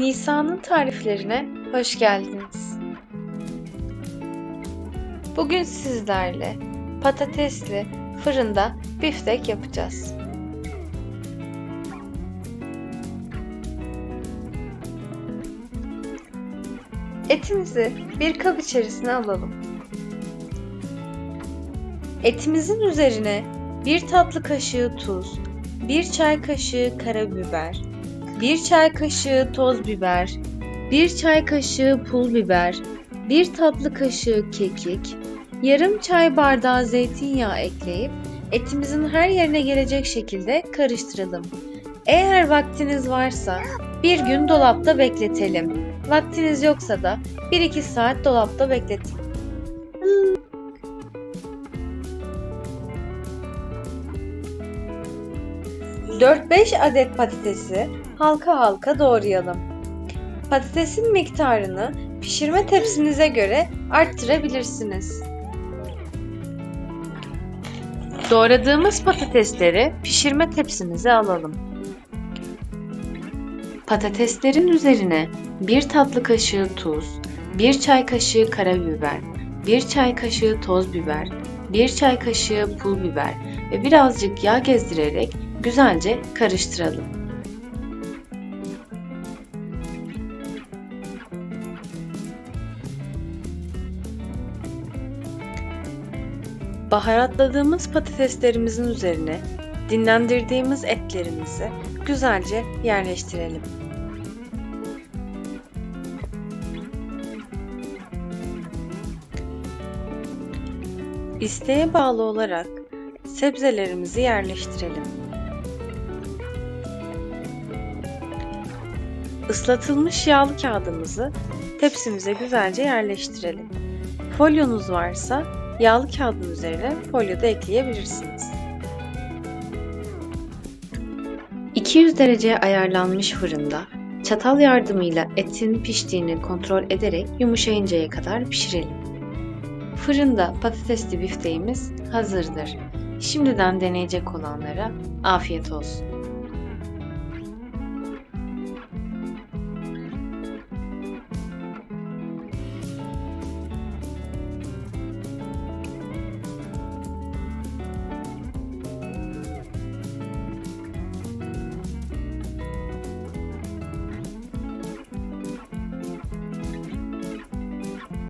Nisa'nın tariflerine hoş geldiniz. Bugün sizlerle patatesli fırında biftek yapacağız. Etimizi bir kap içerisine alalım. Etimizin üzerine bir tatlı kaşığı tuz, bir çay kaşığı karabiber, 1 çay kaşığı toz biber, 1 çay kaşığı pul biber, 1 tatlı kaşığı kekik, yarım çay bardağı zeytinyağı ekleyip etimizin her yerine gelecek şekilde karıştıralım. Eğer vaktiniz varsa bir gün dolapta bekletelim. Vaktiniz yoksa da 1-2 saat dolapta bekletin. 4-5 adet patatesi halka halka doğrayalım. Patatesin miktarını pişirme tepsinize göre arttırabilirsiniz. Doğradığımız patatesleri pişirme tepsimize alalım. Patateslerin üzerine 1 tatlı kaşığı tuz, 1 çay kaşığı karabiber, 1 çay kaşığı toz biber, 1 çay kaşığı pul biber ve birazcık yağ gezdirerek güzelce karıştıralım. Baharatladığımız patateslerimizin üzerine dinlendirdiğimiz etlerimizi güzelce yerleştirelim. İsteğe bağlı olarak sebzelerimizi yerleştirelim. Islatılmış yağlı kağıdımızı tepsimize güzelce yerleştirelim. Folyonuz varsa yağlı kağıdın üzerine folyo da ekleyebilirsiniz. 200 dereceye ayarlanmış fırında çatal yardımıyla etin piştiğini kontrol ederek yumuşayıncaya kadar pişirelim. Fırında patatesli bifteğimiz hazırdır. Şimdiden deneyecek olanlara afiyet olsun.